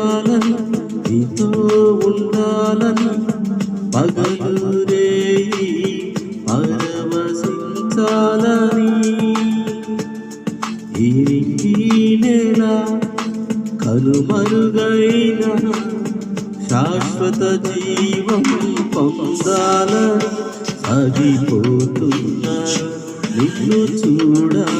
గమ్యం నీతో ఉండాలని పగలు రేయి పరవశించాలని. ఈ నెల కనుమరుగైన శాశ్వత జీవం పొందాలని సాగిపోతున్నాను నిన్ను చూడాలి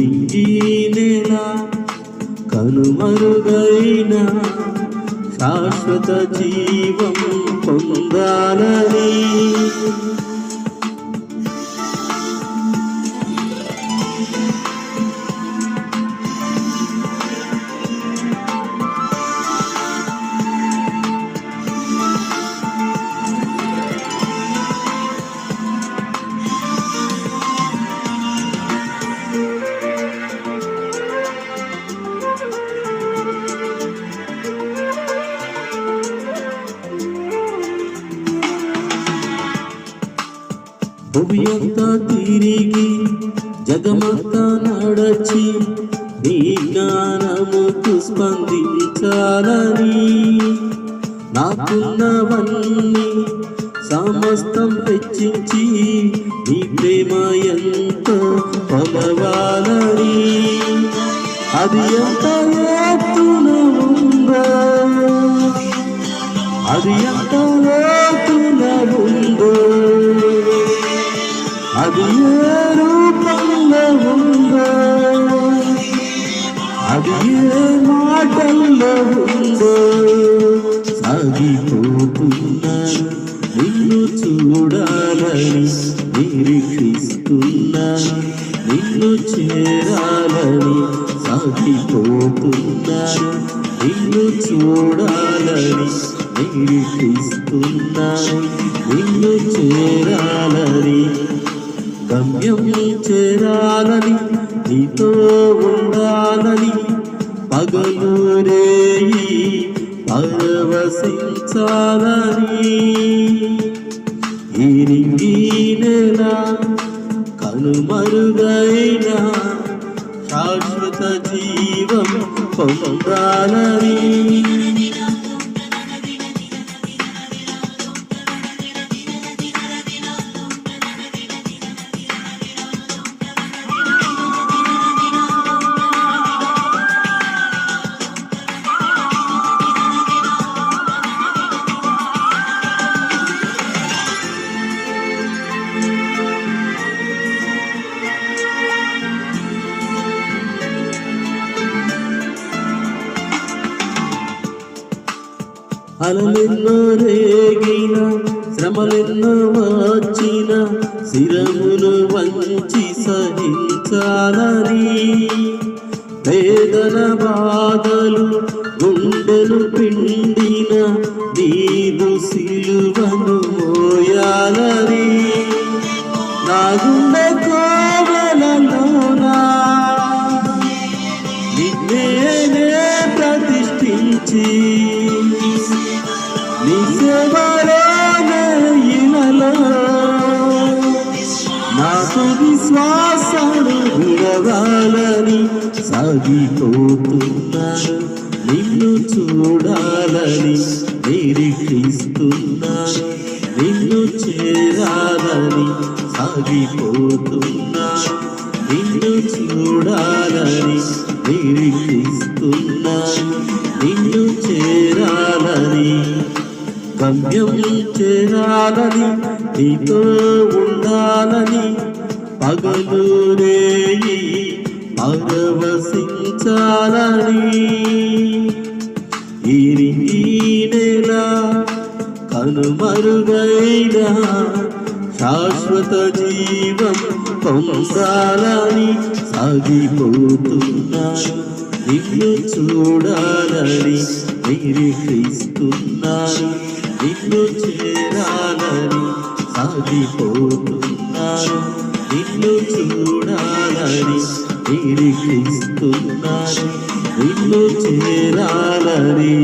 ఈరింగి నెల కనుమరుగైన శాశ్వత జీవం పొందాలని భూమి అంతా తిరిగి జగమంతా నడచి నీ జ్ఞానముకు స్పందించాలని నాకున్నవన్నీ సమస్తం హెచ్చించి నీ ప్రేమ ఎంత పొలవాలని అది ఎంత ఎత్తున ఉందో అది ఎంత ఏ రూపంలో ఉందో అది ఏ మాటల్లో ఉందో సాగిపోతున్నాను నిన్ను చూడాలని నిరీక్షిస్తున్నాను నిన్ను చేరాలని నిన్ను చూడాలని నిరీక్షిస్తున్నాను నిన్ను చేరాలని గమ్యం చేరాలని నీతో ఉండాలని పగలు రేయి పరవశించాలని. ఈరింగి నెల కనుమరుగైన శాశ్వత జీవం పొందాలని. అలలెన్నో రేగిన శ్రమలెన్నో వచ్చిన శిరములు వంచి సహించాలని. వేదన బాధలు గుండెలు పిండిన నీవు సిలువను మోయాలని. నా గుండె నీ సేవలోనే నాకు విశ్వాసాలు విడవాలని సాగిపోతున్నాను నిన్ను చూడాలని నిరీక్షిస్తున్నాను నిన్ను చేరాలని సాగిపోతున్నాను నిన్ను చూడాలని నిరీక్షిస్తున్నాను నిన్ను చేరాలని గమ్యం చేరాలని నీతో ఉండాలని పగలు రేయి పరవశించాలని. ఈరింగి నెల కనుమరుగైన శాశ్వత జీవం పంపాలని సాగిపోతున్నాను నిన్ను చూడాలని నిరీక్షిస్తున్నాను నిన్ను చేరాలని సాగిపోతున్నాను నిన్ను చూడాలని నిరీక్షిస్తున్నాను నిన్ను చేరాలని